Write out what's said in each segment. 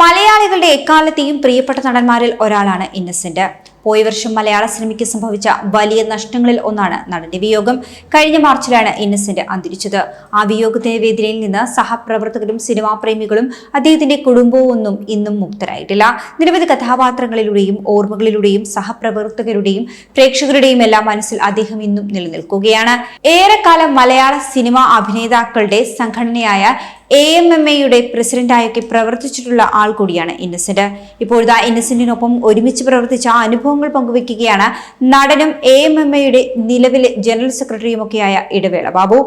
മലയാളികളുടെ എക്കാലത്തെയും പ്രിയപ്പെട്ട നടന്മാരിൽ ഒരാളാണ് ഇന്നസെന്റ്. പോയ വർഷം മലയാള സിനിമയ്ക്ക് സംഭവിച്ച വലിയ നഷ്ടങ്ങളിൽ ഒന്നാണ് നടന്റെ വിയോഗം. കഴിഞ്ഞ മാർച്ചിലാണ് ഇന്നസെന്റ് അന്തരിച്ചത്. ആ വിയോഗത്തിന്റെ വേദനയിൽ നിന്ന് സഹപ്രവർത്തകരും സിനിമാ പ്രേമികളും അദ്ദേഹത്തിന്റെ കുടുംബവും ഒന്നും ഇന്നും മുക്തരായിട്ടില്ല. നിരവധി കഥാപാത്രങ്ങളിലൂടെയും ഓർമ്മകളിലൂടെയും സഹപ്രവർത്തകരുടെയും പ്രേക്ഷകരുടെയും എല്ലാം മനസ്സിൽ അദ്ദേഹം ഇന്നും നിലനിൽക്കുകയാണ്. ഏറെക്കാലം മലയാള സിനിമാ അഭിനേതാക്കളുടെ സംഘടനയായ എ എം എം എയുടെ പ്രസിഡന്റായൊക്കെ പ്രവർത്തിച്ചിട്ടുള്ള ആൾ കൂടിയാണ് ഇന്നസെന്റ്. ഇപ്പോഴത്തെ ഇന്നസെന്റിനൊപ്പം ഒരുമിച്ച് പ്രവർത്തിച്ച അനുഭവങ്ങൾ പങ്കുവെക്കുകയാണ് നടനും എ എം എം എയുടെ നിലവിലെ ജനറൽ സെക്രട്ടറിയുമൊക്കെയായ ഇടവേള ബാബു.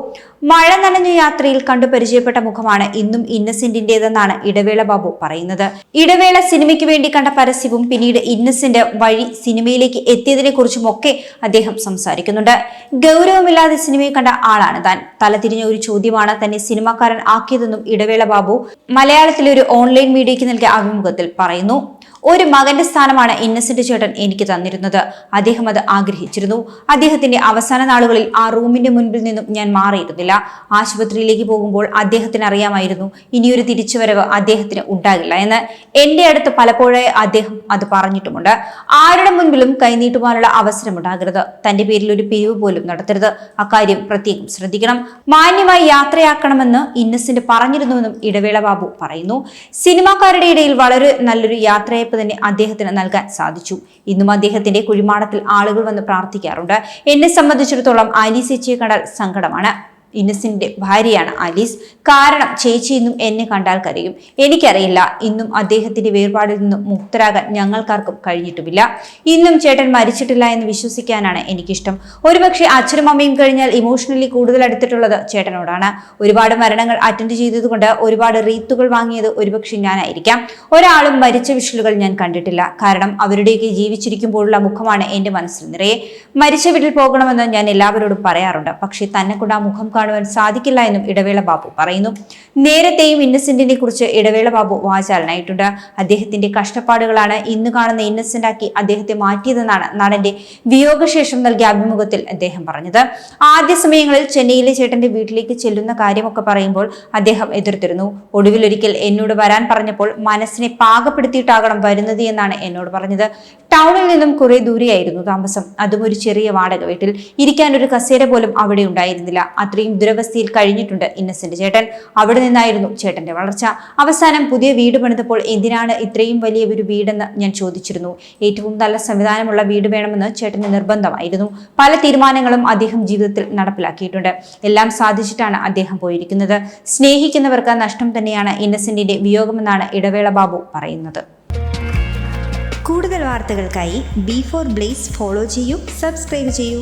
മഴ നനഞ്ഞ യാത്രയിൽ കണ്ടു പരിചയപ്പെട്ട മുഖമാണ് ഇന്നും ഇന്നസെന്റിന്റേതെന്നാണ് ഇടവേള ബാബു പറയുന്നത്. ഇടവേള സിനിമയ്ക്ക് വേണ്ടി കണ്ട പരസ്യവും പിന്നീട് ഇന്നസെന്റ് വഴി സിനിമയിലേക്ക് എത്തിയതിനെ കുറിച്ചും ഒക്കെ അദ്ദേഹം സംസാരിക്കുന്നുണ്ട്. ഗൗരവമില്ലാതെ സിനിമയെ കണ്ട ആളാണ് താൻ. തലതിരിഞ്ഞ ഒരു ചോദ്യമാണ് തന്നെ സിനിമാക്കാരൻ ആക്കിയതെന്നും ഇടവേള ബാബു മലയാളത്തിലെ ഒരു ഓൺലൈൻ മീഡിയയ്ക്ക് നൽകിയ അഭിമുഖത്തിൽ പറയുന്നു. ഒരു മകന്റെ സ്ഥാനമാണ് ഇന്നസെന്റ് ചേട്ടൻ എനിക്ക് തന്നിരുന്നത്. അദ്ദേഹം അത് ആഗ്രഹിച്ചിരുന്നു. അദ്ദേഹത്തിന്റെ അവസാന നാളുകളിൽ ആ റൂമിന്റെ മുൻപിൽ നിന്നും ഞാൻ മാറിയിരുന്നില്ല. ആശുപത്രിയിലേക്ക് പോകുമ്പോൾ അദ്ദേഹത്തിന് അറിയാമായിരുന്നു ഇനിയൊരു തിരിച്ചുവരവ് അദ്ദേഹത്തിന് ഉണ്ടാകില്ല എന്ന്. എന്റെ അടുത്ത് പലപ്പോഴായി അദ്ദേഹം അത് പറഞ്ഞിട്ടുമുണ്ട്. ആരുടെ മുൻപിലും കൈനീട്ടുവാനുള്ള അവസരം ഉണ്ടാകരുത്. തന്റെ പേരിൽ ഒരു പിരിവ് പോലും നടത്തരുത്. അക്കാര്യം പ്രത്യേകം ശ്രദ്ധിക്കണം. മാന്യമായി യാത്രയാക്കണമെന്ന് ഇന്നസെന്റ് പറഞ്ഞിരുന്നുവെന്നും ഇടവേള ബാബു പറയുന്നു. സിനിമാക്കാരുടെ ഇടയിൽ വളരെ നല്ലൊരു യാത്രയപ്പ് തന്നെ അദ്ദേഹത്തിന് നൽകാൻ സാധിച്ചു. ഇന്നും അദ്ദേഹത്തിന്റെ കുഴിമാടത്തിൽ ആളുകൾ വന്ന് പ്രാർത്ഥിക്കാറുണ്ട്. എന്നെ സംബന്ധിച്ചിടത്തോളം ആലീസ് ചേച്ചിയെ കണ്ടാൽ സങ്കടമാണ്. ഇന്നസിന്റെ ഭാര്യയാണ് ആലീസ് കാരണം ചേച്ചി ഇന്നും എന്നെ കണ്ടാൽ കരയും. എനിക്കറിയില്ല ഇന്നും അദ്ദേഹത്തിന്റെ വേർപാടിൽ നിന്നും മുക്തരാകാൻ ഞങ്ങൾക്കാർക്കും കഴിഞ്ഞിട്ടുമില്ല. ഇന്നും ചേട്ടൻ മരിച്ചിട്ടില്ല എന്ന് വിശ്വസിക്കാനാണ് എനിക്കിഷ്ടം. ഒരുപക്ഷെ അച്ഛനും അമ്മയും കഴിഞ്ഞാൽ ഇമോഷണലി കൂടുതൽ അടുത്തിട്ടുള്ളത് ചേട്ടനോടാണ്. ഒരുപാട് മരണങ്ങൾ അറ്റൻഡ് ചെയ്തതുകൊണ്ട് ഒരുപാട് റീത്തുകൾ വാങ്ങിയത് ഒരുപക്ഷെ ഞാനായിരിക്കാം. ഒരാളും മരിച്ച വിഷലുകൾ ഞാൻ കണ്ടിട്ടില്ല. കാരണം അവരുടെയൊക്കെ ജീവിച്ചിരിക്കുമ്പോഴുള്ള മുഖമാണ് എന്റെ മനസ്സിൽ നിറയെ. മരിച്ച വീട്ടിൽ പോകണമെന്ന് ഞാൻ എല്ലാവരോടും പറയാറുണ്ട്. പക്ഷേ തന്നെ കൊണ്ട് ആ മുഖം കാണുവാൻ സാധിക്കില്ല എന്നും ഇടവേള ബാബു പറയുന്നു. നേരത്തെയും ഇന്നസെന്റിനെ കുറിച്ച് ഇടവേള ബാബു വാചാലനായിട്ടുണ്ട്. അദ്ദേഹത്തിന്റെ കഷ്ടപ്പാടുകളാണ് ഇന്ന് കാണുന്ന ഇന്നസെന്റ് ആക്കി അദ്ദേഹത്തെ മാറ്റിയതെന്നാണ് നടന്റെ വിയോഗശേഷം നൽകിയ അഭിമുഖത്തിൽ അദ്ദേഹം പറഞ്ഞത്. ആദ്യ സമയങ്ങളിൽ ചെന്നൈയിലെ ചേട്ടന്റെ വീട്ടിലേക്ക് ചെല്ലുന്ന കാര്യമൊക്കെ പറയുമ്പോൾ അദ്ദേഹം എതിർത്തിരുന്നു. ഒടുവിലൊരിക്കൽ എന്നോട് വരാൻ പറഞ്ഞപ്പോൾ മനസ്സിനെ പാകപ്പെടുത്തിയിട്ടാകണം വരുന്നത് എന്നാണ് എന്നോട് പറഞ്ഞത്. ടൗണിൽ നിന്നും കുറെ ദൂരെയായിരുന്നു താമസം. അതും ഒരു ചെറിയ വാടക വീട്ടിൽ. ഇരിക്കാൻ ഒരു കസേര പോലും അവിടെ ഉണ്ടായിരുന്നില്ല. അത്രയും ദുരവസ്ഥയിൽ കഴിഞ്ഞിട്ടുണ്ട് ഇന്നസെന്റ് ചേട്ടൻ. അവിടെ നിന്നായിരുന്നു ചേട്ടന്റെ വളർച്ച. അവസാനം പുതിയ വീട് പണിതപ്പോൾ എന്തിനാണ് ഇത്രയും വലിയ ഒരു വീടെന്ന് ഞാൻ ചോദിച്ചിരുന്നു. ഏറ്റവും നല്ല സംവിധാനമുള്ള വീട് വേണമെന്ന് ചേട്ടന് നിർബന്ധമായിരുന്നു. പല തീരുമാനങ്ങളും അദ്ദേഹം ജീവിതത്തിൽ നടപ്പിലാക്കിയിട്ടുണ്ട്. എല്ലാം സാധിച്ചിട്ടാണ് അദ്ദേഹം പോയിരിക്കുന്നത്. സ്നേഹിക്കുന്നവർക്ക് നഷ്ടം തന്നെയാണ് ഇന്നസെന്റിന്റെ വിയോഗമെന്നാണ് ഇടവേള ബാബു പറയുന്നത്. കൂടുതൽ വാർത്തകൾക്കായി ബി ഫോർ ബ്ലേസ് ഫോളോ ചെയ്യൂ സബ്സ്ക്രൈബ് ചെയ്യൂ.